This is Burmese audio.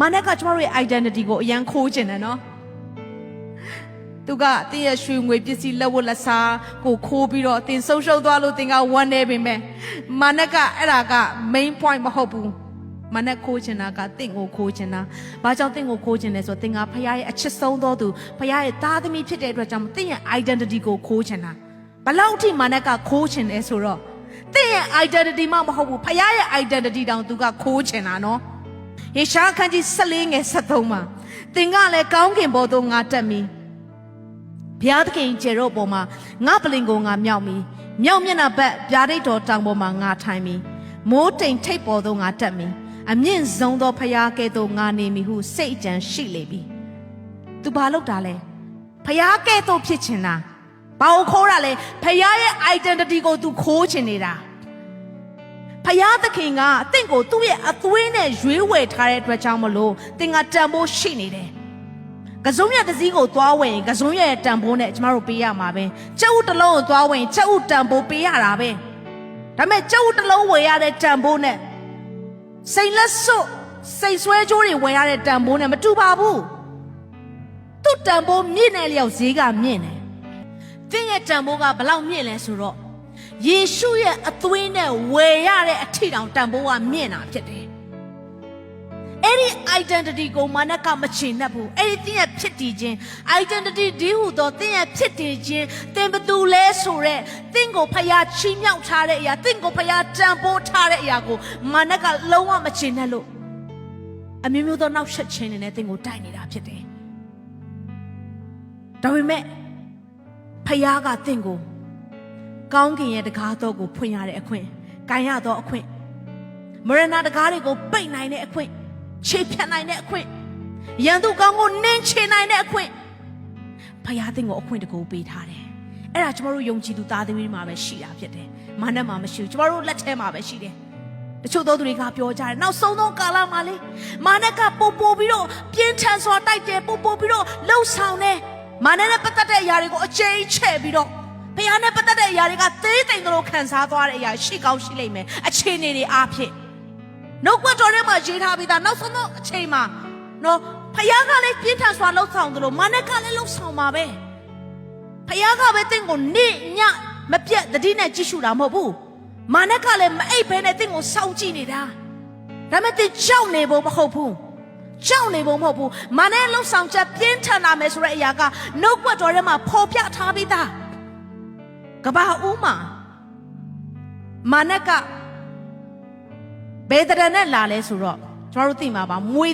မာနကကျမတို့ရဲ့ identity ကိုအရန်ခိုးခြင်းတယ်နော်သူကတင်းရဲ့ရွှေငွေပစ္စည်းလက်ဝတ်လက်စားကိုခိုးပြီးတော့တင်ဆုံးရှုံးသွားလို့တင်ကဝမ်းနေပေမဲ့မာနကအဲ့ဒါက main point မဟုတ်ဘူးမာနခိုးချင်တာကတင့်ကိုခိုးချင်တာဘာကြောင့်တင့်ကိုခိုးချင်လဲဆိုတော့တင်ကဖခင်ရဲ့အချစ်ဆုံးသောသူဖခင်ရဲ့သားသမီးဖြစ်တဲ့အတွက်ကြောင့်တင့်ရဲ့ identity ကိုခိုးချင်တာဘလောက်ထိမာနကခိုးချင်လဲဆိုတော့တင့်ရဲ့ identity မှမဟုတ်ဘူးဖခင်ရဲ့ identity တောင်သူကခိုးချင်တာနော် ယေရှာခန်းကြီး14ငယ်73မှာသင်ကလည်းကောင်းကင်ဘော်သို့ငါတက်မီဘုရားသခင်ကျေတော့ပေါ်မှာငါပလင်ကိုငါမြောက်မီမြောက်မျက်နှာဘက်ဗျာဒိတ်တော်တောင်ပေါ်မှာငါထိုင်မီမိုးတိမ်ထိပ်ပေါ်သို့ငါတက်မီအမြင့်ဆုံးသောဖျားကဲ့သို့ငါနေမီဟုစိတ်အကြံရှိလေပြီသူဘာလုပ်တာလဲဖျားကဲ့သို့ဖြစ်ချင်တာဘာကိုခိုးတာလဲဖျားရဲ့ identity ကိုသူခိုးချင်နေတာ ဖယားသခင်ကအသင့်ကိုသူ့ရဲ့အသွေးနဲ့ရွေးဝယ်ထားတဲ့အတွက်ကြောင့်မလို့သင်ကတန်ဖိုးရှိနေတယ်။ကစုံရတစည်းကိုသွားဝင်ကစုံရရဲ့တန်ဖိုးနဲ့ကျမတို့ပေးရမှာပဲ။ကျုပ်တစ်လုံးကိုသွားဝင်ကျုပ်တန်ဖိုးပေးရတာပဲ။ဒါပေမဲ့ကျုပ်တစ်လုံးဝယ်ရတဲ့တန်ဖိုးနဲ့စိတ်လက်စွပ်စိတ်ဆွဲကြိုးတွေဝယ်ရတဲ့တန်ဖိုးနဲ့မတူပါဘူး။သူ့တန်ဖိုးမြင့်တဲ့လျောက်ဈေးကမြင့်တယ်။သင်ရဲ့တန်ဖိုးကဘလောက်မြင့်လဲဆိုတော့ ယေရှုရဲ့အသွေးနဲ့ဝယ်ရတဲ့အထီတောင်တန်ဖိုးကမြင့်တာဖြစ်တယ်။အဲ့ဒီ identity ကိုမာနကမချေနှက်ဘူး။အဲ့ဒီသင်ရဲ့ဖြစ်တည်ခြင်း identity ဒီဟုသောသင်ရဲ့ဖြစ်တည်ခြင်းသင်ဘသူလဲဆိုတော့သင်ကိုဖျားချီးမြှောက်ထားတဲ့အရာသင်ကိုဖျားတန်ဖိုးထားတဲ့အရာကိုမာနကလုံးဝမချေနှက်လို့အမျိုးမျိုးသောနောက်ဆက်ခြင်းတွေနဲ့သင်ကိုတိုက်နေတာဖြစ်တယ်။ဒါပေမဲ့ဖျားကသင်ကို ကောင်းကင်ရဲ့တကားတော့ကိုဖွင့်ရတဲ့အခွင့်၊ကန်ရတော့အခွင့်မရဏတကားတွေကိုပိတ်နိုင်တဲ့အခွင့်၊ခြေဖြတ်နိုင်တဲ့အခွင့်၊ရန်သူကောင်းကိုနင်းချနိုင်တဲ့အခွင့်ဖယားသင်ကိုအခွင့်တကူပေးထားတယ်။အဲ့ဒါကျမတို့ယုံကြည်သူသားသမီးတွေမှာပဲရှိတာဖြစ်တယ်။မာနမှာမရှိဘူး။ကျမတို့လက်ထဲမှာပဲရှိတယ်။တချို့သောသူတွေကပြောကြတယ်။နောက်ဆုံးသောကာလမှာလေမာနကပို့ပို့ပြီးတော့ပြင်းထန်စွာတိုက်တယ်ပို့ပို့ပြီးတော့လှုပ်ဆောင်တယ်။မာနနဲ့ပတ်သက်တဲ့အရာတွေကိုအကျဉ်းချဲ့ပြီးတော့ ဖခင်နဲ့ပတ်သက်တဲ့အရာတွေကသေးသိမ်သလိုခံစားသွားတဲ့အရာရှိကောင်းရှိလိမ့်မယ်အခြေအနေတွေအားဖြင့်နှုတ်ကပတ်တော်ထဲမှာရေးထားပြီးသားနောက်ဆုံးတော့အချိန်မှာနော်ဖခင်ကလည်းပြင်းထန်စွာလှုပ်ဆောင်သလိုမာနကလည်းလှုပ်ဆောင်ပါပဲဖခင်ကပဲတင့်ကိုနေ့ညမပြတ်တတိနဲ့ကြည့်ရှုတာမဟုတ်ဘူးမာနကလည်းမအိပ်ဘဲနဲ့တင့်ကိုစောင့်ကြည့်နေတာဒါပေမဲ့တင်ကြောက်နေဖို့မဟုတ်ဘူးကြောက်နေဖို့မဟုတ်ဘူးမာနရဲ့လှုပ်ဆောင်ချက်ပြင်းထန်လာမယ်ဆိုတဲ့အရာကနှုတ်ကပတ်တော်ထဲမှာဖော်ပြထားပြီးသား ကဘာဦးမှာမာနကဘယ်တရနဲ့လာလဲဆိုတော့ကျွန်တော်တို့သိမှာပါမွေ